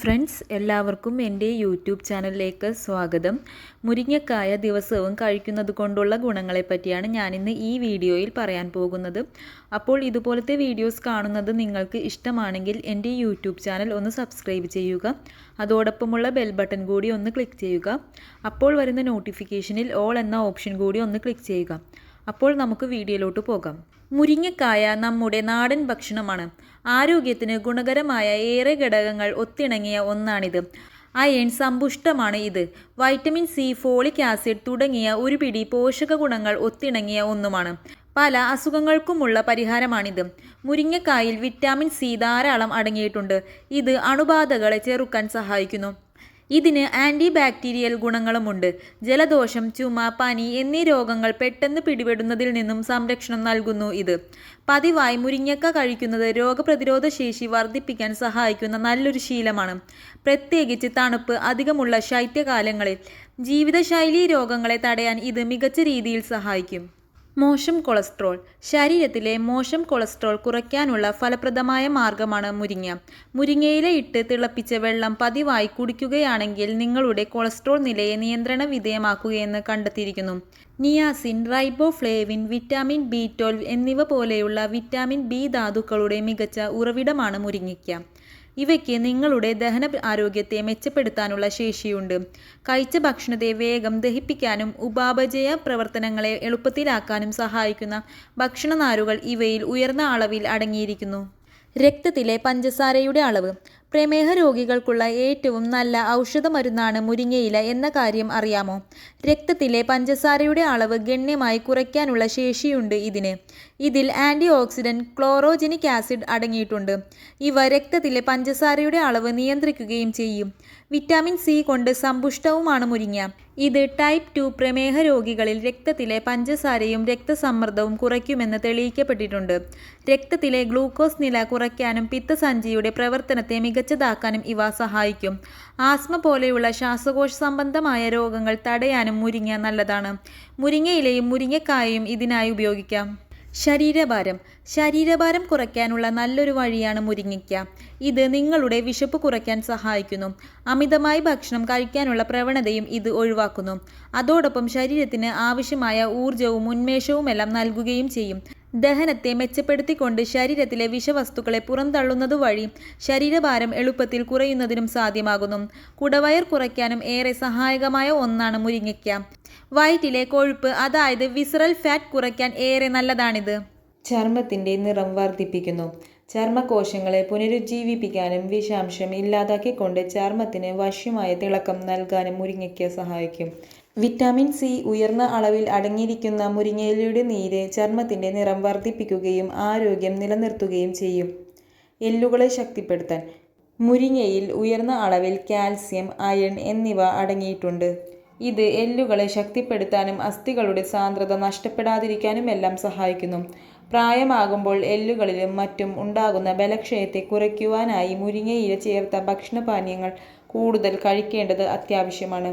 Friends എല്ലാവർക്കും എന്റെ YouTube ചാനലിലേക്ക് സ്വാഗതം. മുരിങ്ങക്കായ ദിവസവും കഴിക്കുന്നത് കൊണ്ടുള്ള ഗുണങ്ങളെപ്പറ്റിയാണ് ഞാനിന്ന് ഈ വീഡിയോയിൽ പറയാൻ പോകുന്നത്. അപ്പോൾ ഇതുപോലത്തെ വീഡിയോസ് കാണുന്നത് നിങ്ങൾക്ക് ഇഷ്ടമാണെങ്കിൽ എന്റെ യൂട്യൂബ് ചാനൽ ഒന്ന് സബ്സ്ക്രൈബ് ചെയ്യുക. അതോടൊപ്പമുള്ള ബെൽ ബട്ടൺ കൂടി ഒന്ന് ക്ലിക്ക് ചെയ്യുക. അപ്പോൾ വരുന്ന നോട്ടിഫിക്കേഷനിൽ ഓൾ എന്ന ഓപ്ഷൻ കൂടി ഒന്ന് ക്ലിക്ക് ചെയ്യുക. അപ്പോൾ നമുക്ക് വീഡിയോയിലോട്ട് പോകാം. മുരിങ്ങക്കായ നമ്മുടെ നാടൻ ഭക്ഷണമാണ്. ആരോഗ്യത്തിന് ഗുണകരമായ ഏറെ ഘടകങ്ങൾ ഒത്തിണങ്ങിയ ഒന്നാണിത്. അയൺ സമ്പുഷ്ടമാണ് ഇത്. വൈറ്റമിൻ സി ഫോളിക് ആസിഡ് തുടങ്ങിയ ഒരു പിടി പോഷക ഗുണങ്ങൾ ഒത്തിണങ്ങിയ ഒന്നുമാണ്. പല അസുഖങ്ങൾക്കുമുള്ള പരിഹാരമാണിത്. മുരിങ്ങക്കായിൽ വിറ്റാമിൻ സി ധാരാളം അടങ്ങിയിട്ടുണ്ട്. ഇത് അണുബാധകളെ ചെറുക്കാൻ സഹായിക്കുന്നു. ഇതിന് ആന്റി ബാക്ടീരിയൽ ഗുണങ്ങളുമുണ്ട്. ജലദോഷം ചുമ പനി എന്നീ രോഗങ്ങൾ പെട്ടെന്ന് പിടിപെടുന്നതിൽ നിന്നും സംരക്ഷണം നൽകുന്നു ഇത്. പതിവായി മുരിങ്ങക്ക കഴിക്കുന്നത് രോഗപ്രതിരോധ ശേഷി വർദ്ധിപ്പിക്കാൻ സഹായിക്കുന്ന നല്ലൊരു ശീലമാണ്. പ്രത്യേകിച്ച് തണുപ്പ് അധികമുള്ള ശൈത്യകാലങ്ങളിൽ ജീവിതശൈലി രോഗങ്ങളെ തടയാൻ ഇത് മികച്ച രീതിയിൽ സഹായിക്കും. മോശം കൊളസ്ട്രോൾ. ശരീരത്തിലെ മോശം കൊളസ്ട്രോൾ കുറയ്ക്കാനുള്ള ഫലപ്രദമായ മാർഗമാണ് മുരിങ്ങ. മുരിങ്ങയില ഇട്ട് തിളപ്പിച്ച വെള്ളം പതിവായി കുടിക്കുകയാണെങ്കിൽ നിങ്ങളുടെ കൊളസ്ട്രോൾ നിലയെ നിയന്ത്രണ വിധേയമാക്കുകയെന്ന് കണ്ടെത്തിയിരിക്കുന്നു. Niacin riboflavin vitamin B twelve എന്നിവ പോലെയുള്ള വിറ്റാമിൻ ബി ധാതുക്കളുടെ മികച്ച ഉറവിടമാണ് മുരിങ്ങയ്ക്ക. ഇവയ്ക്ക് നിങ്ങളുടെ ദഹന ആരോഗ്യത്തെ മെച്ചപ്പെടുത്താനുള്ള ശേഷിയുണ്ട്. കഴിച്ച ഭക്ഷണത്തെ വേഗം ദഹിപ്പിക്കാനും ഉപാപചയ പ്രവർത്തനങ്ങളെ എളുപ്പത്തിലാക്കാനും സഹായിക്കുന്ന ഭക്ഷണനാരുകൾ ഇവയിൽ ഉയർന്ന അളവിൽ അടങ്ങിയിരിക്കുന്നു. രക്തത്തിലെ പഞ്ചസാരയുടെ അളവ്. പ്രമേഹ രോഗികൾക്കുള്ള ഏറ്റവും നല്ല ഔഷധമരുന്നാണ് മുരിങ്ങയില എന്ന കാര്യം അറിയാമോ? രക്തത്തിലെ പഞ്ചസാരയുടെ അളവ് ഗണ്യമായി കുറയ്ക്കാനുള്ള ശേഷിയുണ്ട് ഇതിന്. ഇതിൽ ആന്റി ഓക്സിഡന്റ് ക്ലോറോജനിക് ആസിഡ് അടങ്ങിയിട്ടുണ്ട്. ഇവ രക്തത്തിലെ പഞ്ചസാരയുടെ അളവ് നിയന്ത്രിക്കുകയും ചെയ്യും. വിറ്റാമിൻ സി കൊണ്ട് സമ്പുഷ്ടവുമാണ് മുരിങ്ങ. ഇത് ടൈപ്പ് ടു പ്രമേഹ രോഗികളിൽ രക്തത്തിലെ പഞ്ചസാരയും രക്തസമ്മർദ്ദവും കുറയ്ക്കുമെന്ന് തെളിയിക്കപ്പെട്ടിട്ടുണ്ട്. രക്തത്തിലെ ഗ്ലൂക്കോസ് നില കുറയ്ക്കാനും പിത്തസഞ്ചിയുടെ പ്രവർത്തനത്തെ മികച്ചതാക്കാനും ഇവ സഹായിക്കും. ആസ്മ പോലെയുള്ള ശ്വാസകോശ സംബന്ധമായ രോഗങ്ങൾ തടയാനും മുരിങ്ങ നല്ലതാണ്. മുരിങ്ങയിലയും മുരിങ്ങക്കായയും ഇതിനായി ഉപയോഗിക്കാം. ശരീരഭാരം. ശരീരഭാരം കുറയ്ക്കാനുള്ള നല്ലൊരു വഴിയാണ് മുരിങ്ങിക്ക ഇത് നിങ്ങളുടെ വിശപ്പ് കുറയ്ക്കാൻ സഹായിക്കുന്നു. അമിതമായി ഭക്ഷണം കഴിക്കാനുള്ള പ്രവണതയും ഇത് ഒഴിവാക്കുന്നു. അതോടൊപ്പം ശരീരത്തിന് ആവശ്യമായ ഊർജവും ഉന്മേഷവുമെല്ലാം നൽകുകയും ചെയ്യും. ദഹനത്തെ മെച്ചപ്പെടുത്തിക്കൊണ്ട് ശരീരത്തിലെ വിഷവസ്തുക്കളെ പുറന്തള്ളുന്നത് വഴി ശരീരഭാരം എളുപ്പത്തിൽ കുറയുന്നതിനും സാധ്യമാകുന്നു. കുടവയർ കുറയ്ക്കാനും ഏറെ സഹായകമായ ഒന്നാണ് മുരിങ്ങയ്ക്ക. വയറ്റിലെ കൊഴുപ്പ് അതായത് വിസറൽ ഫാറ്റ് കുറയ്ക്കാൻ ഏറെ നല്ലതാണിത്. ചർമ്മത്തിന്റെ നിറം വർദ്ധിപ്പിക്കുന്നു. ചർമ്മകോശങ്ങളെ പുനരുജ്ജീവിപ്പിക്കാനും വിഷാംശം ഇല്ലാതാക്കിക്കൊണ്ട് ചർമ്മത്തിന് വശ്യമായ തിളക്കം നൽകാനും മുരിങ്ങയ്ക്ക സഹായിക്കും. വിറ്റാമിൻ സി ഉയർന്ന അളവിൽ അടങ്ങിയിരിക്കുന്ന മുരിങ്ങയിലയുടെ നീര് ചർമ്മത്തിന്റെ നിറം വർദ്ധിപ്പിക്കുകയും ആരോഗ്യം നിലനിർത്തുകയും ചെയ്യും. എല്ലുകളെ ശക്തിപ്പെടുത്താൻ. മുരിങ്ങയിൽ ഉയർന്ന അളവിൽ കാൽസ്യം അയൺ എന്നിവ അടങ്ങിയിട്ടുണ്ട്. ഇത് എല്ലുകളെ ശക്തിപ്പെടുത്താനും അസ്ഥികളുടെ സാന്ദ്രത നഷ്ടപ്പെടാതിരിക്കാനുമെല്ലാം സഹായിക്കുന്നു. പ്രായമാകുമ്പോൾ എല്ലുകളിലും മറ്റും ഉണ്ടാകുന്ന ബലക്ഷയത്തെ കുറയ്ക്കുവാനായി മുരിങ്ങയില ചേർത്ത ഭക്ഷണപാനീയങ്ങൾ കൂടുതൽ കഴിക്കേണ്ടത് അത്യാവശ്യമാണ്.